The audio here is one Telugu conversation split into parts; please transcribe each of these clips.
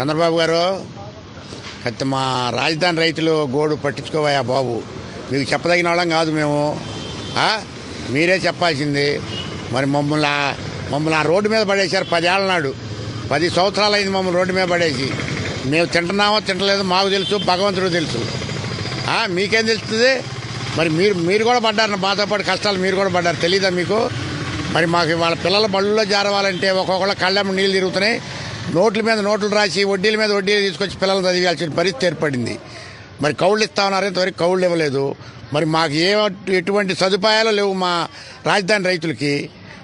చంద్రబాబు గారు మా రాజధాని రైతులు గోడు పట్టించుకోవాయా బాబు? మీకు చెప్పదగిన వాళ్ళం కాదు మేము. మీరే చెప్పాల్సింది. మరి మమ్మల్ని మమ్మల్ని ఆ రోడ్డు మీద పడేశారు పదేళ్ళ నాడు. పది సంవత్సరాలు అయింది మమ్మల్ని రోడ్డు మీద పడేసి. మేము తింటున్నామో తింటలేదో మాకు తెలుసు భగవంతుడు తెలుసు. మీకేం తెలుస్తుంది? మరి మీరు మీరు కూడా పడ్డారు మాతో పాటు కష్టాలు మీరు కూడా పడ్డారు. తెలీదా మీకు? మరి మాకు వాళ్ళ పిల్లల బళ్ళులో జారవాలంటే ఒక్కొక్కళ్ళ కళ్ళెమ్మ నీళ్ళు తిరుగుతున్నాయి. నోట్ల మీద నోట్లు రాసి వడ్డీల మీద వడ్డీలు తీసుకొచ్చి పిల్లలు చదివాల్సిన పరిస్థితి ఏర్పడింది. మరి కౌళ్ళు ఇస్తా ఉన్నారు ఇంతవరకు కౌళ్ళు ఇవ్వలేదు. మరి మాకు ఏ ఎటువంటి సదుపాయాలు లేవు మా రాజధాని రైతులకి.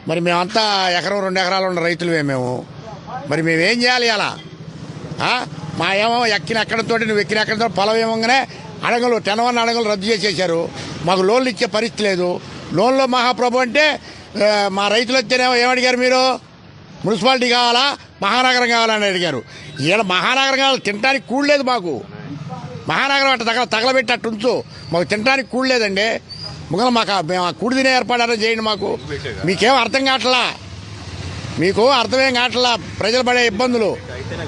మరి మేమంతా ఎకరం రెండు ఎకరాలు ఉన్న రైతులమే మేము. మరి మేమేం చేయాలి అలా? మా ఏమో ఎక్కిన ఎక్కడంతో నువ్వు ఎక్కిన ఎక్కడంతో పొలం ఏమంగానే అడగలు టెన్ అడగలు రద్దు చేసేసారు మాకు లోన్లు ఇచ్చే పరిస్థితి లేదు. లోన్లో మహాప్రభు అంటే మా రైతులు వచ్చేనేమో ఏమడిగారు మీరు? మున్సిపాలిటీ కావాలా? మహానగరం కావాలని అడిగారు. ఈడ మహానగరం కావాలి తినడానికి కూడలేదు మాకు. మహానగరం అట్ట తగల తగలబెట్టి ఉంచు. మాకు తినడానికి కూడలేదండి ముగల మాకు మేము ఆ కూడి తినే ఏర్పాటు చేయండి మాకు. మీకేం అర్థం కావట్లా? మీకు అర్థమేం కావట్లా? ప్రజలు పడే ఇబ్బందులు.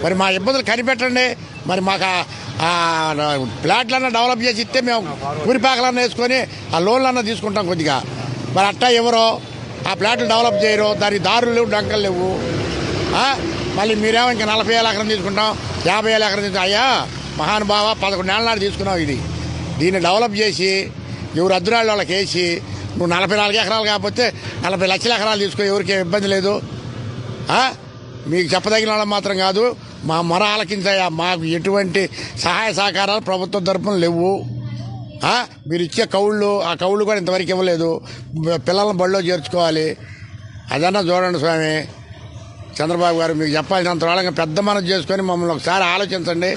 మరి మా ఇబ్బందులు కనిపెట్టండి. మరి మాకు ప్లాట్లన్నా డెవలప్ చేసి ఇస్తే మేము కూరిపాకలన్నా వేసుకొని ఆ లోన్లన్నా తీసుకుంటాం కొద్దిగా. మరి అట్టా ఎవరో ఆ ప్లాట్లు డెవలప్ చేయరు దానికి దారులు లేవు డంకలు లేవు. మళ్ళీ మీరేమో ఇంకా నలభై ఏళ్ళ ఎకరం తీసుకుంటాం యాభై ఏళ్ళ ఎకరం తీసుకుంటాం అయ్యా మహానుభావ పదకొండేళ్ళ నాడు తీసుకున్నావు ఇది. దీన్ని డెవలప్ చేసి ఎవరు అద్దురాళ్ళు వాళ్ళకి వేసి నువ్వు నలభై నాలుగు ఎకరాలు కాకపోతే నలభై లక్షల ఎకరాలు తీసుకో ఎవరికి ఇబ్బంది లేదు. మీకు చెప్పదగిన వాళ్ళం మాత్రం కాదు మా మొర ఆలకించాయా మాకు ఎటువంటి సహాయ సహకారాలు ప్రభుత్వం తరఫున లేవు. మీరు ఇచ్చే కౌళ్ళు ఆ కౌళ్ళు కూడా ఇంతవరకు ఇవ్వలేదు. పిల్లల్ని బడిలో చేర్చుకోవాలి. అదన్నా చూడండి స్వామి. చంద్రబాబు గారు మీకు చెప్పాల్సినంత వాళ్ళగా పెద్ద మనం చేసుకొని మమ్మల్ని ఒకసారి ఆలోచించండి.